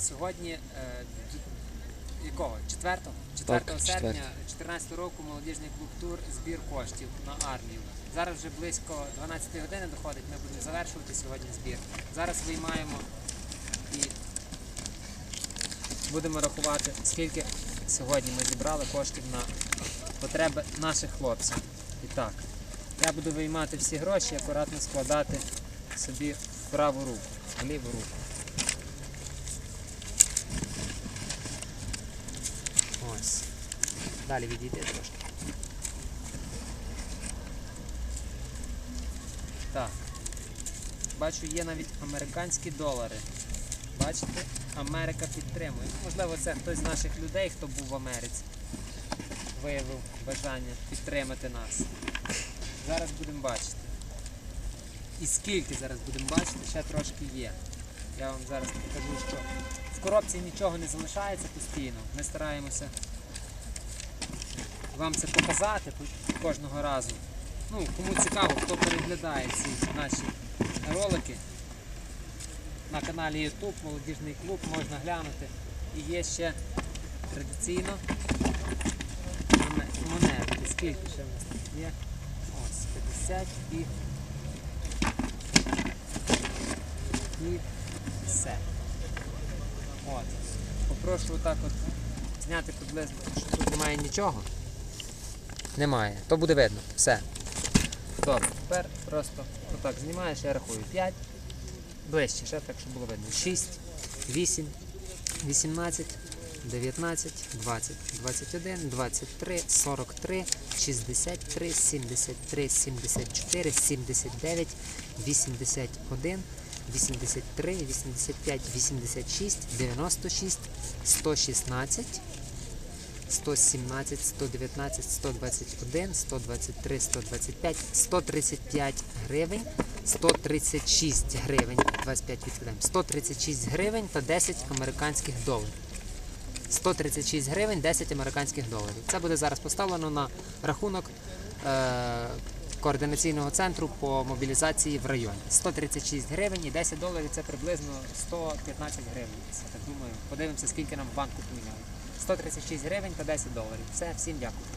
сьогодні е, якого? 4? 4 Так, серпня 2014 року молодіжний клуб тур збір коштів на армію. Зараз вже близько 12 години доходить, ми будемо завершувати сьогодні збір. Зараз виймаємо і будемо рахувати, скільки сьогодні ми зібрали коштів на потреби наших хлопців. І так, я буду виймати всі гроші і акуратно складати собі в праву руку, в ліву руку. Ось. Далі відійди трошки. Так. Бачу, є навіть американські долари. Бачите? Америка підтримує. Можливо, це хтось з наших людей, хто був в Америці, виявив бажання підтримати нас. Зараз будемо бачити. І скільки зараз будемо бачити, ще трошки є. Я вам зараз покажу, що в коробці нічого не залишається постійно. Ми стараємося вам це показати кожного разу. Ну, кому цікаво, хто переглядає ці наші ролики на каналі YouTube, молодіжний клуб, можна глянути. І є ще традиційно моне- монетки. Скільки ще в нас є? Ось 50 і. І все. От. Попрошу отак от зняти приблизно, що тут немає нічого. Немає. То буде видно. Все. Добре, тепер просто отак знімаєш, я рахую. 5. Ближче, ще так, щоб було видно. 6, 8, 18, 19, 20, 21, 23, 43, 63, 73, 74, 79, 81, 83, 85, 86, 96, 116, 117, 119, 121, 123, 125, 135 гривень, 136 гривень, 25 відкидаємо, 136 гривень та 10 американських доларів. 136 гривень, 10 американських доларів. Це буде зараз поставлено на рахунок е- координаційного центру по мобілізації в районі. 136 гривень і 10 доларів це приблизно 115 гривень. Я так думаю, подивимося, скільки нам в банку поміняли. 136 гривень та 10 доларів. Все, всім дякую.